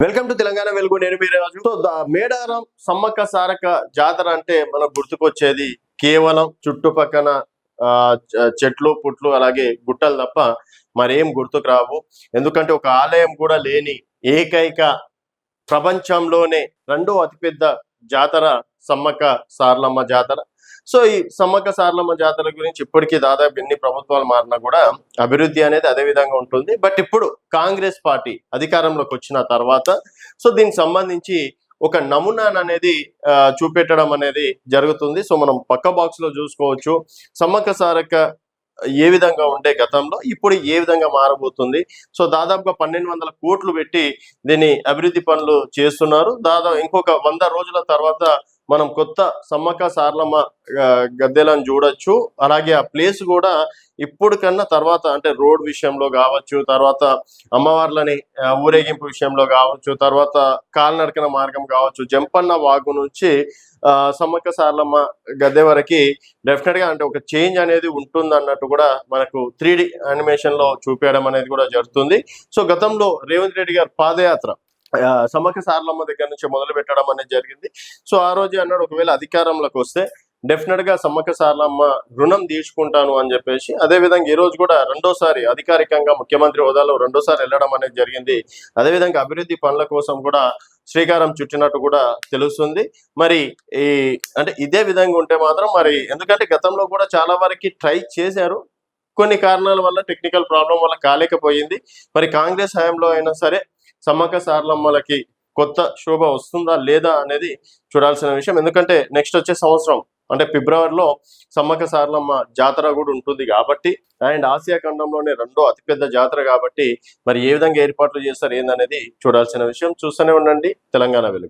Welcome to Telangana వెలుగు. నేను మీరే రాజు. సో మేడారం సమ్మక్క సారక జాతర అంటే మనకు గుర్తుకొచ్చేది కేవలం చుట్టుపక్కన ఆ, చెట్లు పుట్లు అలాగే గుట్టలు తప్ప మరేం గుర్తుకు రావు. ఎందుకంటే ఒక ఆలయం కూడా లేని ఏకైక ప్రపంచంలోనే రెండో అతిపెద్ద జాతర సమ్మక్క సారలమ్మ జాతర. సో ఈ సమ్మక్క సారలమ్మ జాతర గురించి ఇప్పటికీ దాదాపు ఎన్ని ప్రభుత్వాలు మారినా కూడా అభివృద్ధి అనేది అదే విధంగా ఉంటుంది. బట్ ఇప్పుడు కాంగ్రెస్ పార్టీ అధికారంలోకి వచ్చిన తర్వాత సో దీనికి సంబంధించి ఒక నమూనా అనేది ఆ, చూపెట్టడం అనేది జరుగుతుంది. సో మనం పక్క బాక్స్లో చూసుకోవచ్చు. సమ్మక్క సారక్క ఏ విధంగా ఉండే గతంలో ఇప్పుడు ఏ విధంగా మారబోతుంది? సో దాదాపుగా పన్నెండు వందల కోట్లు పెట్టి దీన్ని అభివృద్ధి పనులు చేస్తున్నారు. దాదాపు ఇంకొక వంద రోజుల తర్వాత మనం కొత్త సమ్మక్క సారలమ్మ గద్దెలను చూడొచ్చు. అలాగే ఆ ప్లేస్ కూడా ఇప్పుడు కన్నా తర్వాత అంటే రోడ్ విషయంలో కావచ్చు తర్వాత అమ్మవార్లని ఊరేగింపు విషయంలో కావచ్చు తర్వాత కాలినడకన మార్గం కావచ్చు జంపన్న వాగు నుంచి సమ్మక్క సార్లమ్మ గద్దె వరకు డెఫినెట్గా అంటే ఒక చేంజ్ అనేది ఉంటుంది అన్నట్టు కూడా మనకు త్రీ డి అనిమేషన్లో చూపించడం అనేది కూడా జరుగుతుంది. సో గతంలో రేవంత్ రెడ్డి గారు పాదయాత్ర సమ్మక్క సార్లమ్మ దగ్గర నుంచి మొదలు పెట్టడం అనేది జరిగింది. సో ఆ రోజు అన్నాడు ఒకవేళ అధికారంలోకి వస్తే డెఫినెట్గా సమ్మక్క సార్లమ్మ రుణం తీర్చుకుంటాను అని చెప్పేసి అదే విధంగా ఈ రోజు కూడా రెండోసారి అధికారికంగా ముఖ్యమంత్రి హోదాలో రెండోసారి వెళ్ళడం అనేది జరిగింది. అదే విధంగా అభివృద్ధి పనుల కోసం కూడా శ్రీకారం చుట్టినట్టు కూడా తెలుస్తుంది. మరి ఈ అంటే ఇదే విధంగా ఉంటే మాత్రం మరి ఎందుకంటే గతంలో కూడా చాలా వరకు ట్రై చేశారు. కొన్ని కారణాల వల్ల టెక్నికల్ ప్రాబ్లం వల్ల కాలేకపోయింది. మరి కాంగ్రెస్ హయాంలో అయినా సరే సమ్మక్క సార్లమ్మలకి కొత్త శోభ వస్తుందా లేదా అనేది చూడాల్సిన విషయం. ఎందుకంటే నెక్స్ట్ వచ్చే సంవత్సరం అంటే ఫిబ్రవరిలో సమ్మక్క సారలమ్మ జాతర కూడా ఉంటుంది కాబట్టి అండ్ ఆసియా ఖండంలోనే రెండో అతిపెద్ద జాతర కాబట్టి మరి ఏ విధంగా ఏర్పాట్లు చేస్తారు ఏందనేది చూడాల్సిన విషయం చూస్తూనే ఉండండి. తెలంగాణ వెలుగు.